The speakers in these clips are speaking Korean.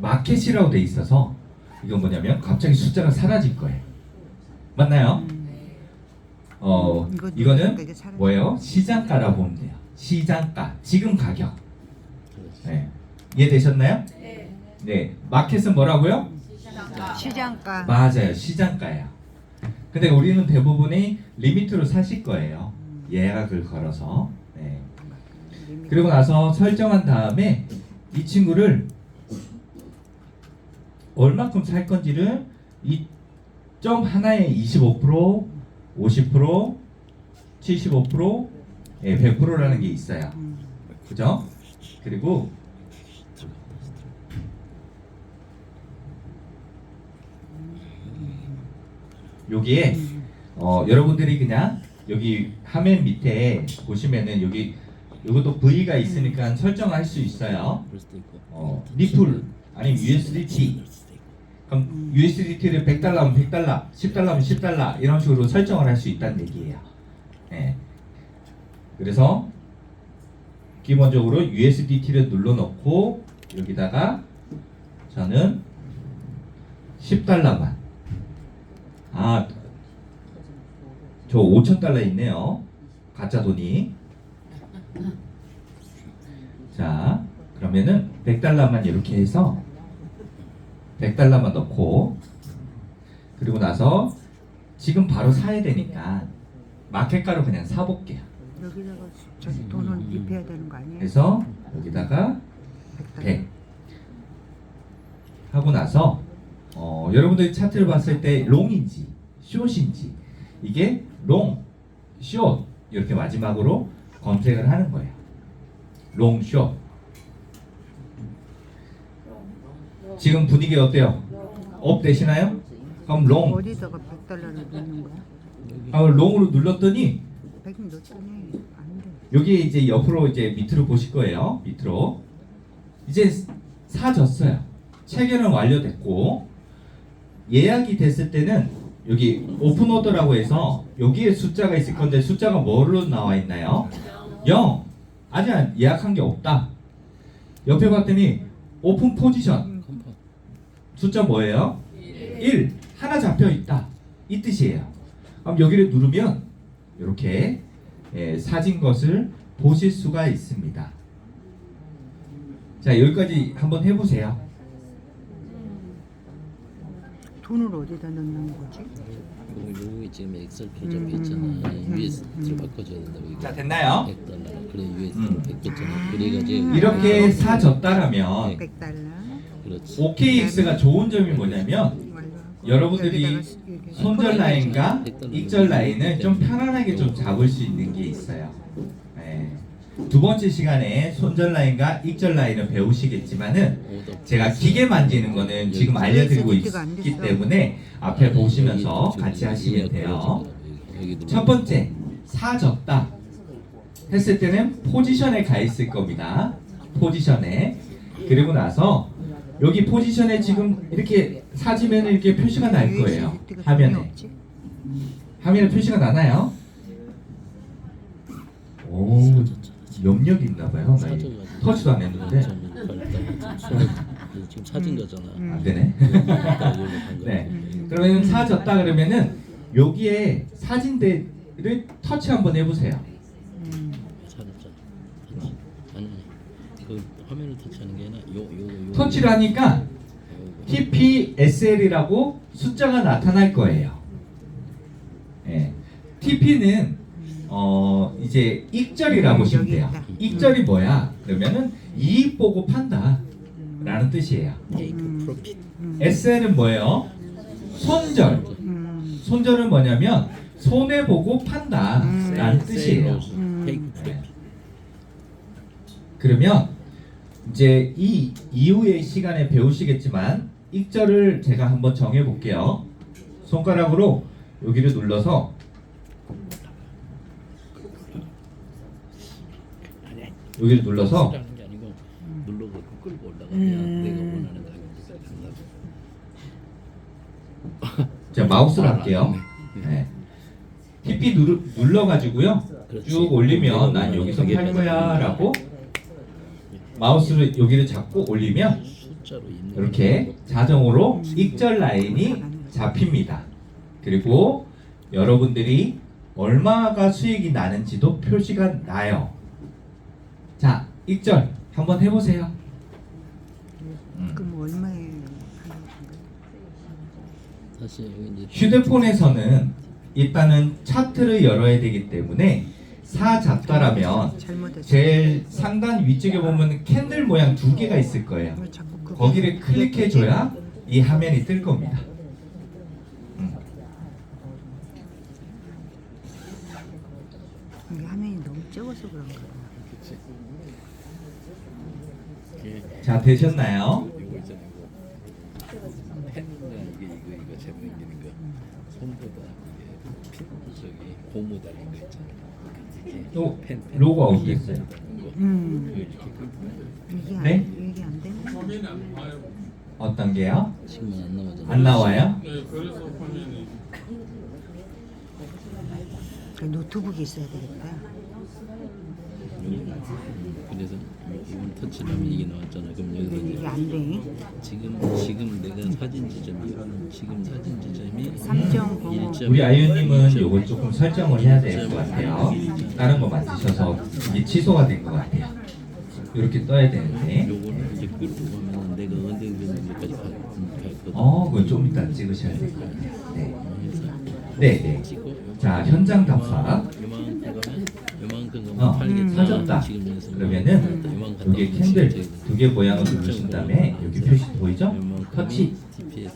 마켓이라고 돼 있어서 이건 뭐냐면 갑자기 숫자가 사라질 거예요. 맞나요? 어 음, 이거 이거는. 뭐예요? 시장가라고 보면 돼요. 시장가 지금 가격. 네. 이해되셨나요? 네. 네. 마켓은 뭐라고요? 시장가 맞아요. 시장가예요. 근데 우리는 대부분이 리미트로 사실 거예요. 예약을 걸어서. 네. 그리고 나서 설정한 다음에 이 친구를 얼마큼 살 건지를 이 점 하나에 25%, 50%, 75%, 예, 100%라는 게 있어요. 음. 그죠? 그리고 여기에 어, 여러분들이 그냥 여기 화면 밑에 보시면은 여기 이것도 V가 있으니까 설정할 수 있어요. 어, 리플 아니면 USDT. 그럼 USDT를 100달러면 100달러, 10달러면 10달러 이런 식으로 설정을 할 수 있다는 얘기예요. 예. 그래서 기본적으로 USDT를 눌러놓고 여기다가 저는 10달러만 아, 저 5천 달러 있네요. 가짜 돈이. 자, 그러면은 100달러만 이렇게 해서 100달러만 넣고 그리고 나서 지금 바로 사야 되니까 마켓가로 그냥 사볼게요. 여기다가 저기 돈을 입혀야 되는 거 아니에요? 그래서 여기다가 100달러. 100 하고 나서 어, 여러분들이 차트를 봤을 때 롱인지 숏인지 이게 롱, 숏 이렇게 마지막으로 검색을 하는 거예요. 롱, 숏. 지금 분위기 어때요? 업 되시나요? 그럼 롱, 어디다가 100달러를 넣는 거야? 아, 롱으로 눌렀더니 100이 넣었더니 안 돼. 여기 이제 옆으로 이제 밑으로 보실 거예요. 밑으로 이제 사졌어요. 체결은 완료됐고 예약이 됐을 때는 여기 오픈 오더라고 해서 여기에 숫자가 있을 건데 숫자가 뭐로 나와 있나요? 0. 아직 예약한 게 없다. 옆에 봤더니 오픈 포지션 숫자 뭐예요? 1. 하나 잡혀 있다. 이 뜻이에요. 그럼 여기를 누르면 이렇게 예, 사진 것을 보실 수가 있습니다. 자 여기까지 한번 해보세요. 돈을 어디다 넣는 거지? 요, 요 지금 엑셀 표적 음, 있잖아. 음, USD로 음. 바꿔줘야 된다고 이거. 자 됐나요? 100달러. 그래 음. USD로 바뀌었잖아. 그래가지고 이렇게 사졌다라면 100달러. 그렇지. OKX가 좋은 점이 뭐냐면 여러분들이 손절 라인과 익절 라인을 좀 편안하게 좀 잡을 수 있는 게 있어요. 네. 두 번째 시간에 손절 라인과 익절 라인을 배우시겠지만은 제가 기계 만지는 거는 지금 알려드리고 있기. 때문에 앞에 보시면서 같이 하시면 돼요. 첫 번째 사졌다 했을 때는 포지션에 가 있을 겁니다. 포지션에 그리고 나서 여기 포지션에 지금 이렇게 사지면 이렇게 표시가 날 거예요. 화면에? 화면에 표시가 나나요? 오 염력이 있나 봐요. 나 이거 터치도 안 했는데 지금 찾은 거잖아. 음. 안 되네. 네. 음. 그러면 사졌다 그러면은 여기에 사진대를 터치 한번 해보세요. 음. 찾았잖아. 아니 아니 그 화면을 터치하는 게 아니라 요 요 요 터치를 하니까 TPSL이라고 숫자가 나타날 거예요. 예. TP는 어 이제 익절이라고 음, 보시면 돼요. 익절이 뭐야? 그러면은 이익 보고 판다 라는 뜻이에요. 음. 음. SL은 뭐예요? 손절. 음. 손절은 뭐냐면 손해 보고 판다 음. 라는 뜻이에요. 음. 네. 그러면 이제 이 이후의 시간에 배우시겠지만 익절을 제가 한번 정해 볼게요. 손가락으로 여기를 눌러서 여기를 눌러서 눌러서 끌고 올라가면 음. 내가 원하는. 제가 마우스로 할게요. 네. TP 누르, 눌러가지고요. 쭉 올리면 난 여기서 팔 거야라고 마우스를 여기를 잡고 올리면 이렇게. 자동으로 익절 라인이 잡힙니다. 그리고 여러분들이 얼마가 수익이 나는지도 표시가 나요. 자, 익절 한번 해보세요. 음. 그럼 얼마에 휴대폰에서는 일단은 차트를 열어야 되기 때문에 사잡다라면. 제일 상단 위쪽에 보면 캔들 모양 두 개가 있을 거예요. 거기를 클릭해줘야 이 화면이 뜰 겁니다. 음. 이게 화면이 너무 적어서 그런가 봐. 그치. 이게 자 되셨나요? 손보다 이게 핀 저기 고무 달린 거 있잖아 또 펜, 펜. 로고 어디 있어요? 거. 음. 끄고. 이게 안, 네? 이게 안 되네. 어떤 게요? 지금은 안 나오잖아 안 나와요? 네, 노트북이 있어야 되겠다. 그래서 이건 터치하면 이게 나왔잖아 그럼 여기서 이제 이게 안 돼. 지금 지금 내가 사진 지점이 지금 사진 지점이 3.05. 1점 우리 아이유님은 요거 조금 설정을 해야 될 것 같아요. 다른 거 만드셔서 이게 취소가 된 것 같아요. 이렇게 떠야 되는데. 요거를 이제 끌고 가면 내가 언제 언제까지 갈 거든 어, 그건 좀 이따 찍으셔야 될 것 같아요. 네. 그래서 네, 네. 찍고 자, 현장 답사. 요만큼 가면 요만큼 가면 어, 찾았다. 지금 여기서 그러면은 요만큼 여기 캔들 두 개 모양을 누르신 다음에 여기 표시 보이죠? 터치.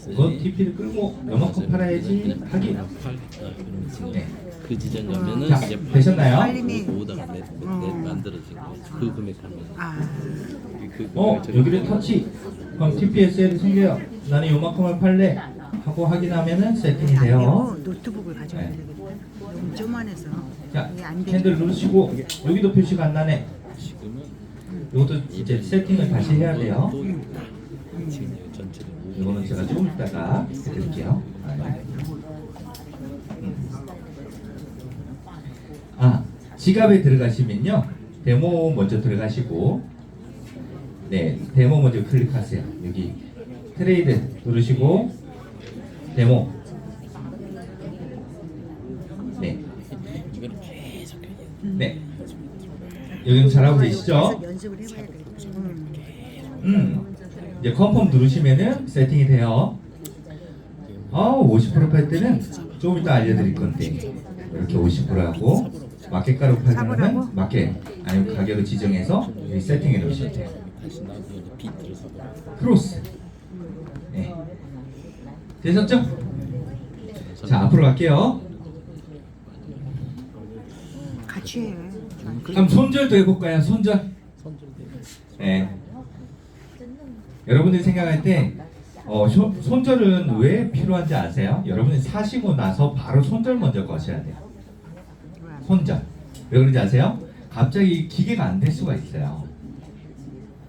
그거 TP를 끌고 요만큼 팔아야지 하기. 지금 네. 그 지점 가면은 자, 이제 되셨나요? 오다가 만들어진 거. 그 금액 하면 아, 그 어, 금액 여기를 터치. 그럼 TPSL이 생겨요. 나는 요만큼을 팔래. 하고 확인하면은 세팅이 안 돼요. 노트북을 가져야 네. 너무 쪼만해서 자. 캔들 누르시고 여기도 표시가 안 나네. 이것도 이제 세팅을 다시 해야 돼요. 이거 전체를 이거는 제가 조금 이따가 해드릴게요. 음. 아, 지갑에 들어가시면요. 데모 먼저 들어가시고, 네, 데모 먼저 클릭하세요. 여기 트레이드 누르시고, 데모. 네, 이거는 계속 해야 돼. 네. 여기는 잘하고 계시죠? 연습을 해봐야. 음. 음. 이제 컨펌 누르시면은 세팅이 돼요. 아, 50%팔 때는 조금 이따 알려드릴 건데 이렇게 50%하고 마켓가로? 팔면은 마켓 아니면 가격을 지정해서 세팅해 놓으시면 돼요. 크로스. 네. 되셨죠? 자, 앞으로 갈게요. 해. 그럼 손절도 해볼까요? 손절. 손절되고 네. 여러분들이 생각할 때 어, 쇼- 손절은 왜 필요한지 아세요? 여러분이 사시고 나서 바로 손절 먼저 거셔야 돼요. 손절. 왜 그런지 아세요? 갑자기 기계가 안 될 수가 있어요.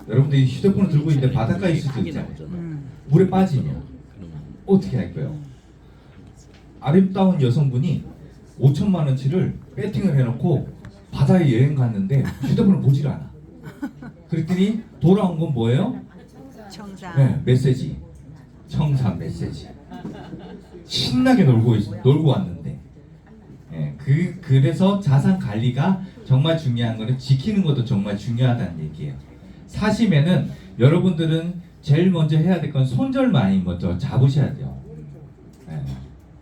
여러분들이 휴대폰을 들고 있는데 바닷가에 있을 수도 크게 있잖아요. 물에 빠지면 어떻게 할 거예요? 아름다운 여성분이 5천만 원치를 배팅을 해놓고 바다에 여행 갔는데 휴대폰을 보질 않아. 그랬더니 돌아온 건 뭐예요? 청사. 네, 메시지. 청산 메시지. 신나게 놀고 있, 놀고 왔는데. 예, 그 그래서 자산 관리가 정말 중요한 거는 지키는 것도 정말 중요하다는 얘기예요. 사시면은 여러분들은 제일 먼저 해야 될 건 손절 많이 먼저 잡으셔야 돼요. 예,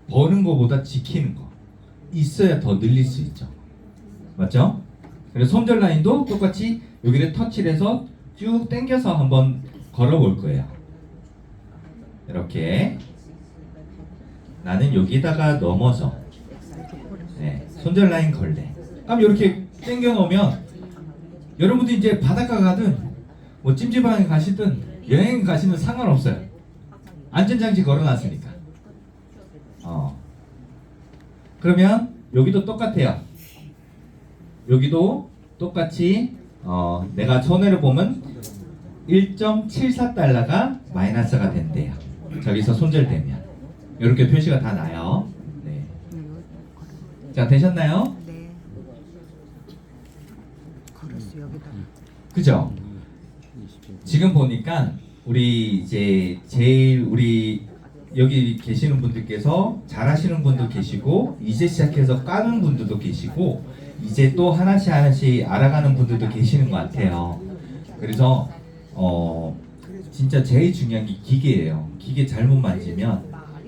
버는 거보다 지키는 거 있어야 더 늘릴 수 있죠. 맞죠? 그래서 손절 라인도 똑같이 여기를 터치를 해서 쭉 당겨서 한번 걸어볼 거예요. 이렇게 나는 여기다가 넘어서 네, 손절 라인 걸래. 그럼 이렇게 당겨 놓으면 여러분들 이제 바닷가 가든 뭐 찜질방에 가시든 여행 가시는 상관없어요. 안전장치 걸어놨으니까. 어. 그러면 여기도 똑같아요. 여기도 똑같이 어, 내가 손해를 보면 1.74달러가 마이너스가 된대요. 저기서 손절되면 이렇게 표시가 다 나요. 네. 자 되셨나요? 네. 걸었어 여기다. 그죠? 20점. 지금 보니까 우리 이제 제일 우리 여기 계시는 분들께서 잘하시는 분도 계시고 이제 시작해서 까는 분들도 계시고 이제 또 하나씩 하나씩 알아가는 분들도 계시는 것 같아요. 그래서 어 진짜 제일 중요한 게 기계예요. 기계 잘못 만지면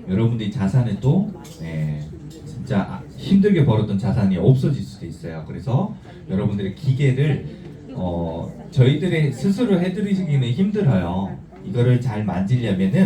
여러분들이 자산을 또 예, 진짜 아- 힘들게 벌었던 자산이 없어질 수도 있어요. 그래서 여러분들의 기계를 어 저희들의 스스로 해드리기는 힘들어요. 이거를 잘 만지려면은